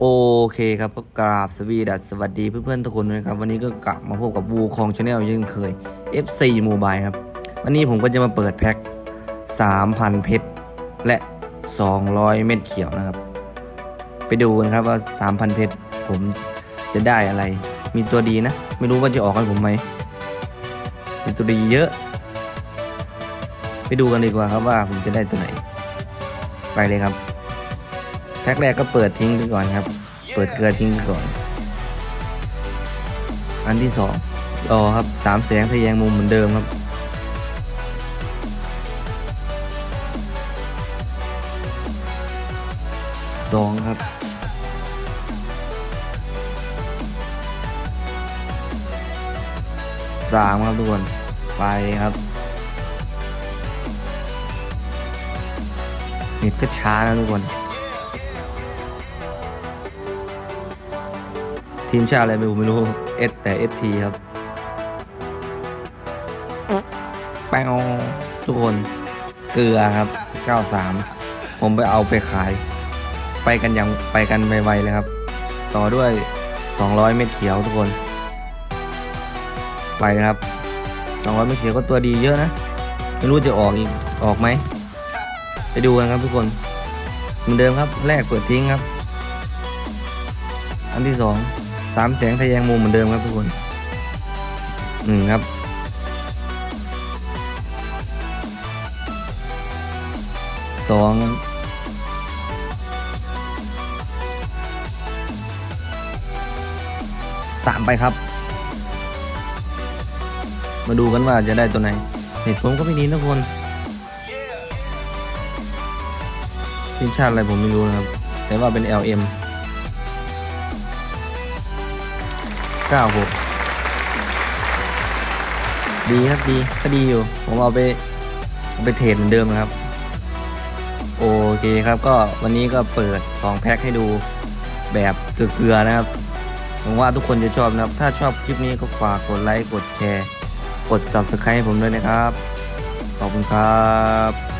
โอเคครับก็กราบสวีดัสสวัสดีเพื่อนๆทุกคนด้วยครับ วันนี้ก็กลับมาพบกับวูคองชาแนลยังเคย F4 Mobile ครับ วันนี้ผมก็จะมาเปิดแพ็ค 3,000 เพชร และ 200 เม็ดเขียวนะครับ ไปดูกันครับว่า 3,000 เพชร ผมจะได้อะไร มีตัวดีนะ ไม่รู้ว่าจะออกให้ผมไหมมีตัวดีเยอะ ไปดูกันดีกว่าครับว่าผมจะได้ตัวไหน ไปเลยครับ แพ็คแรกก็เปิดทิ้งไปก่อนครับ เปิดเกลือทิ้งไปก่อน อันที่สองรอครับสามแสงทะแยงมุมเหมือนเดิมครับ สองครับสามครับทุกคน ไปครับเน็ตก็ช้านะทุกคน ทีมชาติอะไรไม่รู้ไม่รู้เอสแต่เอสทีครับแป้งทุกคนเกลือครับ 93 ผมไปเอาไปขาย ไปกันอย่างไปกันไวๆเลยครับ ต่อด้วย 200 เม็ดเขียวทุกคน ไปนะครับ 200 เม็ดเขียวก็ตัวดีเยอะนะ ไม่รู้จะออกอีกออกไหม ไปดูกันครับทุกคนเหมือนเดิมครับ แรกเปิดทิ้งครับ อันที่สอง สามแสงทะแยงมุมเหมือนเดิมครับทุกคนหนึ่งครับสองสามไปครับ มาดูกันว่าจะได้ตัวไหนเน็ตผมก็ไม่ดีทุกคนทีมชาติอะไรผมไม่รู้นะครับ แต่ว่าเป็น LM 96ดีครับดีก็ดีอยู่ ผมเอาไปเอาไปเทรดเหมือนเดิมนะครับ โอเคครับก็วันนี้ก็เปิด 2 แพ็คให้ดูแบบเกลือๆนะครับหวังว่าทุกคนจะชอบนะครับ ถ้าชอบคลิปนี้ก็ฝากกดไลค์ กดแชร์ กด Subscribe ให้ผมด้วยนะครับ ขอบคุณครับ